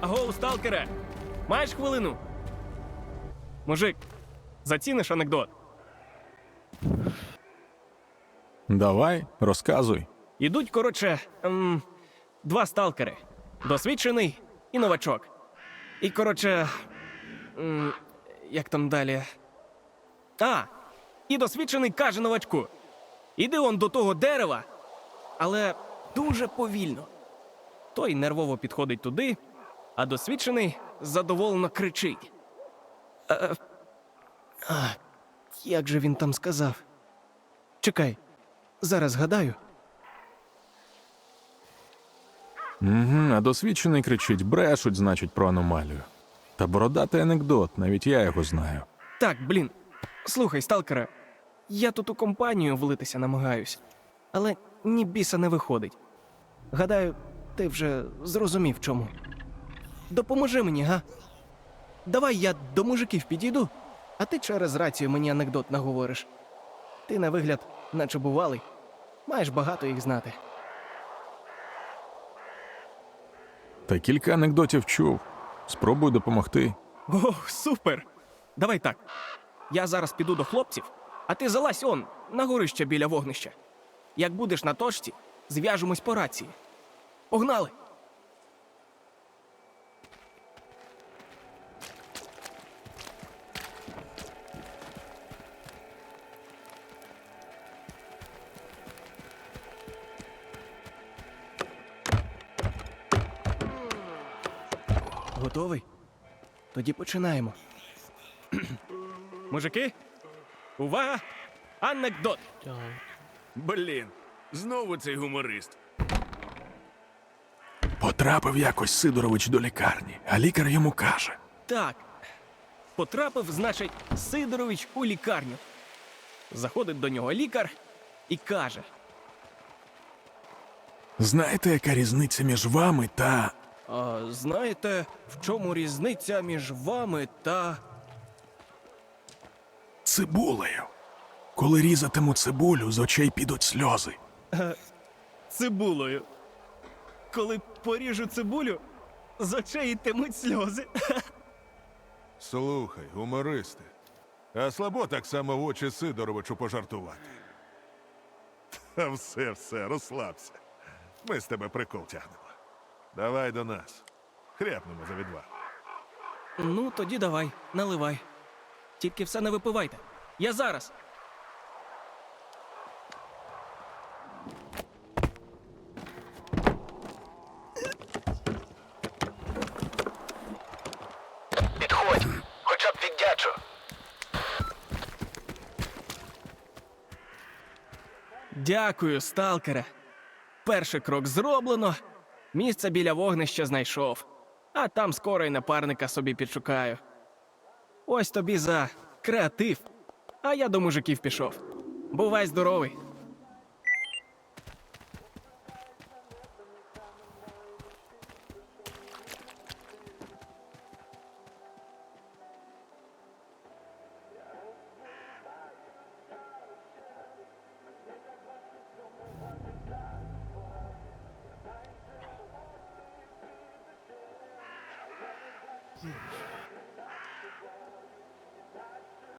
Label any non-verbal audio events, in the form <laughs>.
Агоу, сталкере! Маєш хвилину? Мужик, заціниш анекдот. Давай, розказуй. Ідуть, коротше, ем, два сталкери: досвідчений і новачок. І, коротше, ем, як там далі? А, і досвідчений каже новачку: Іди он до того дерева, але дуже повільно. Той нервово підходить туди, а досвідчений задоволено кричить. Е, а, як же він там сказав? Чекай, зараз згадаю. Угу, а досвідчений кричить, брешуть, значить, про аномалію. Та бородатий анекдот, навіть я його знаю. Так, блін. Слухай, сталкере, я тут у компанію влитися намагаюсь, але ні біса не виходить. Гадаю, ти вже зрозумів чому. Допоможи мені, га? Давай я до мужиків підійду, а ти через рацію мені анекдот наговориш. Ти на вигляд, наче бувалий, маєш багато їх знати. Та кілька анекдотів чув. Спробуй допомогти. О, супер! Давай так. Я зараз піду до хлопців, а ти залазь он, на горище біля вогнища. Як будеш на точці, зв'яжемось по рації. Погнали! Готовий? Тоді починаємо. Мужики, увага! Анекдот! Блін, знову цей гуморист. Потрапив якось Сидорович до лікарні, а лікар йому каже: Так. Потрапив, значить, Сидорович у лікарню. Заходить до нього лікар і каже: Знаєте, яка різниця між вами та. А знаєте, в чому різниця між вами та. цибулею? Коли різатиму цибулю, з очей підуть сльози. цибулою? Коли поріжу цибулю, з очей йтимуть сльози. <laughs> Слухай, гумористи. А слабо так само в очі Сидоровичу пожартувати. Та все, все, розслабся. Ми з тебе прикол тягнемо. Давай до нас. Хряпнемо за відвагу. Ну, тоді давай, наливай. Тільки все не випивайте. Я зараз. Підходь, хоча б віддячу. Дякую, сталкере. Перший крок зроблено. Місце біля вогнища знайшов. А там скоро й напарника собі підшукаю. Ось тобі за креатив. А я до мужиків пішов. Бувай здоровий. give.